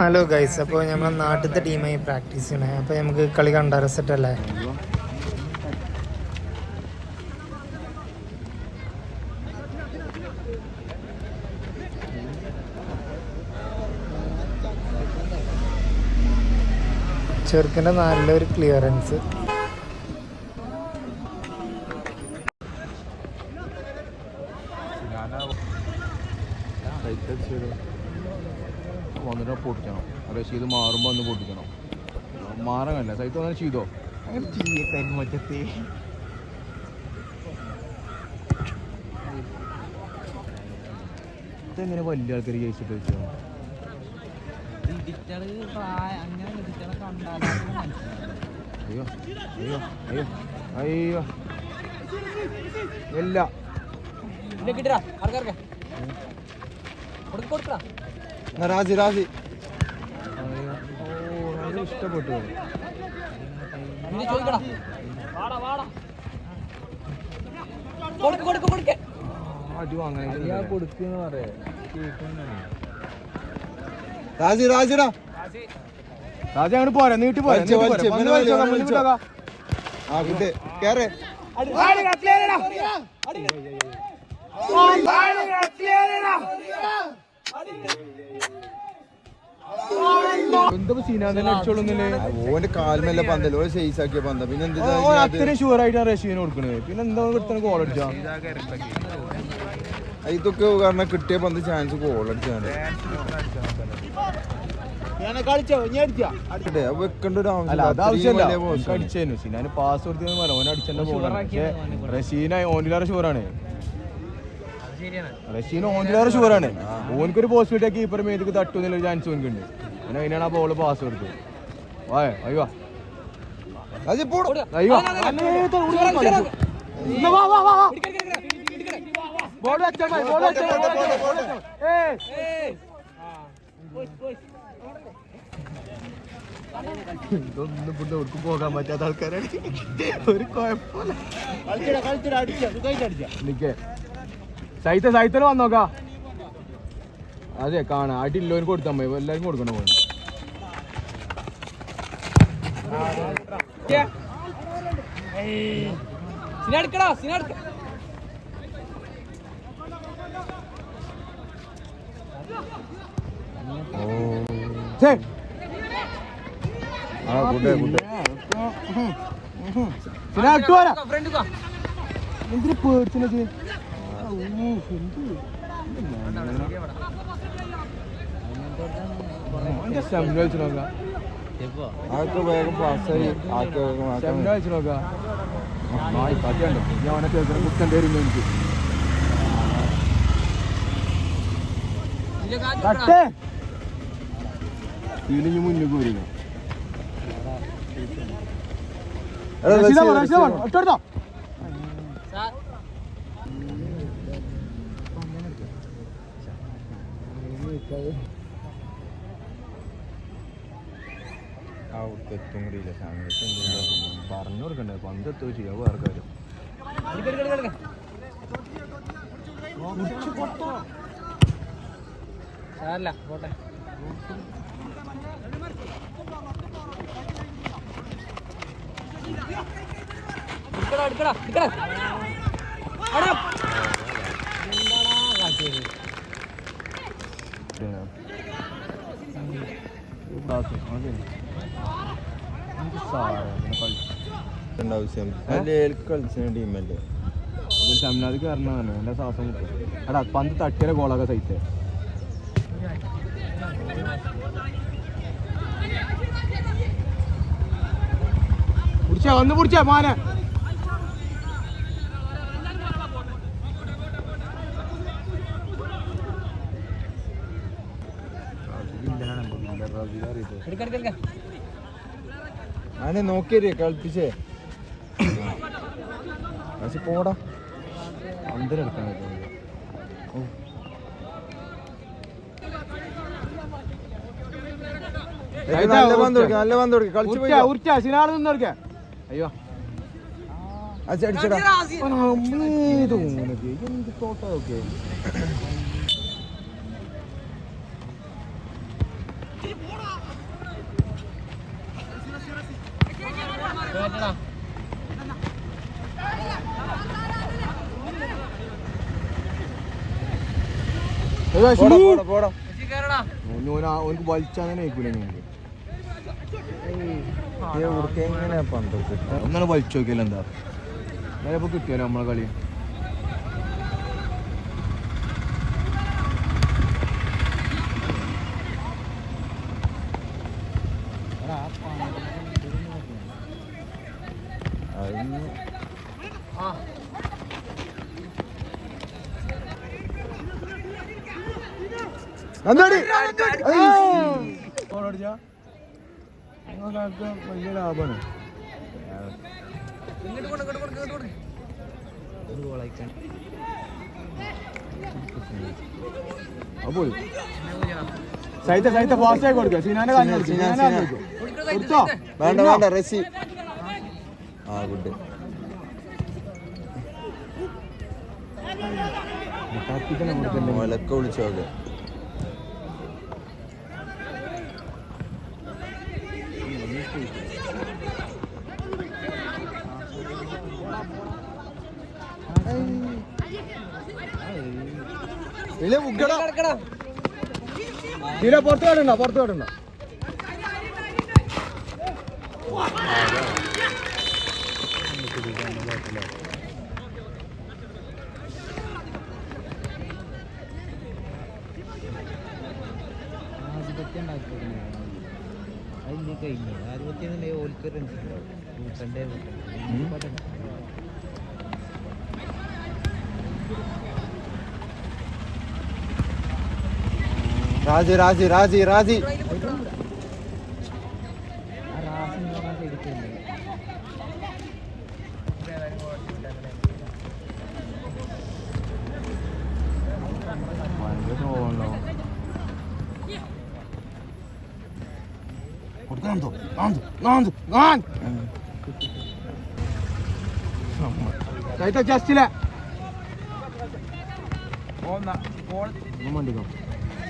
Hello guys അപ്പോൾ നമ്മളെ നാട്ടിലത്തെ ടീമായി പ്രാക്ടീസ് ചെയ്യണേ. അപ്പോൾ നമുക്ക് കളി കണ്ട സെറ്റ് അല്ലേ? ചെറുക്കന്റെ നല്ലൊരു ക്ലിയറൻസ് വന്നിട്ട് പൊട്ടിക്കണം. ചെയ്ത് മാറുമ്പോൾ വന്ന് പൊട്ടിക്കണം. മാറാനല്ല സൈത്ത് വന്നാൽ ചെയ്തോ? അങ്ങനെ ചെയ്യത്തെ ഇതെങ്ങനെ വലിയ ആൾക്കാർ ജയിച്ചിട്ട് വെച്ചോ? അയ്യോ അയ്യോ അയ്യോ അയ്യോ. ഇല്ല. കിട്ടാ ആർക്കാർക്കെ കൊടുക്ക കൊടുക്കടാ രാജി രാജി. ഇഷ്ടപ്പെട്ടു രാജി രാജിടാ. രാജി അങ്ങോട്ട് പോരാ നീട്ടി പോരാ ആ കിട്ട് കേറ്. അടി ഓന്റെ പന്തല്ല സൈസ് ആക്കിയ പന്ത പിന്നെ എന്ത് ഓ, ഓൻ അത്രയും ഷുവർ ആയിട്ടാണ് റഷ്യന് കൊടുക്കണത്. പിന്നെ എന്താ കിട്ടുന്ന ഗോൾ അടിച്ചാ ഇതൊക്കെ കാരണം കിട്ടിയ പന്ത് ചാൻസ് ഗോൾ അടിച്ചാണ് ഒരു. അടിച്ചേനു. സിനാന് പാസ് കൊടുത്തെന്ന് പറയാം ഓൻ അടിച്ചെന്റെ ഗോളാണ് പക്ഷേ റഷീന ഓനിലാറ് ഷുവറാണ് റഷീന ഓനിലാറ് ഷുവറാണ് ഓനക്കൊരു പോസിബിലിറ്റി കീപ്പർ മേലേക്ക് തട്ടുന്നൊരു ചാൻസ് ഓനിക്കുണ്ട് പിന്നെ അതിനാണ് ആ ബോൾ പാസ് കൊടുത്തു അയ്യോ. ഇതൊന്നും ഇവിടെ എവിടേക്കും പോകാൻ പറ്റാത്ത ആൾക്കാരാണ്. ഒരു കുഴപ്പമില്ല. സൈത്ത സൈത്തന് വന്നോക്കാ. അതെ കാണാ. അടിയില്ലോന് കൊടുത്താൽ മതി. എല്ലാവർക്കും കൊടുക്കണം പോലെ സിന എടുക്കടാ സിന എടുക്ക ഛേ, ആ കൂട്ടെ കൂട്ടെ പിന്നെ അട്ടു വരാ ഫ്രണ്ട് എന്തിനു പേടിച്ചത് കളിച്ചു നോക്കാം. ആൾക്ക് വേഗം പാസ്സായി. ആക്കാൻ കളിച്ചു നോക്കാം? ഞാൻ കുത്തന്റെ വരുന്നു എനിക്ക്. ഇതിന് മുന്നിൽ പോരുന്നു എടാ, അവിടുത്തെ എത്തും കൂടിയില്ല സമയത്ത് പറഞ്ഞു കൊടുക്കണ്ടേ? പന്ത് എത്തുകയോ ചെയ്യാം? വേറെ കാര്യം. സാരല്ല പോട്ടെ. എടുക്കടാ എടുക്കടാ എടുക്കടാ. അടാ. എന്താടാ കാട്ടിയത്? ആവശ്യം അല്ലേ കളിച്ച ടീമല്ലേ? ഷംനാദ് കയറണതാണ് എന്റെ ശ്വാസം മുട്ടും. എടാ പന്ത് തട്ടിയ ഗോളൊക്കെ സൈറ്റ് പിടിച്ചാ വന്ന് പിടിച്ചാ മാനെ. ആനെ നോക്കിയേ കളിപ്പിച്ചേ പക്ഷെ പോടാ. അന്തരെടുക്കാൻ ഏയ് നല്ല പന്ത് കൊടുക്ക നല്ല പന്ത് കൊടുക്ക. കളിച്ചു പോയി ഉരുട്ടാ സിനാൾ നിന്നെടുക്ക അയ്യോ. അച്ഛ അടിച്ചടാ. എന്ത് തോട്ടാ ഒക്കെ കേട്ടടാ ഏതാ പോടാ ശിവു? പോടാ പോടാ മെസ്സി കേറടാ ഓന് ഓന് ആ- ഓനിക്ക് കിട്ടുക ഒന്നാണ് വലിച്ചു നോക്കിയാൽ എന്താ ഇപ്പൊ കിട്ടിയാലോ നമ്മളെ കളി അതിന് ആ എന്താടി ഓടടിച്ചാ നിങ്ങൾക്ക് വലിയ ലാഭമാണ് സൈത്ത ഫാസ്റ്റ് ആയി കൊടുക്കുക കൊടുത്തോ? വേണ്ട വേണ്ട റസി. ആ ഗുഡ് ഇല്ല മുക്കടാ. തീരെ പുറത്ത് കാട്ടണ്ട പുറത്ത് കാട്ടണ്ട കഴിഞ്ഞു. ആധിപത്യം ഓൽക്കൊരു രാജി രാജി രാജി രാജി. ആ റാസ് എന്ന് പറഞ്ഞ എടുക്കുന്നില്ല ഭയങ്കര തോന്നണോ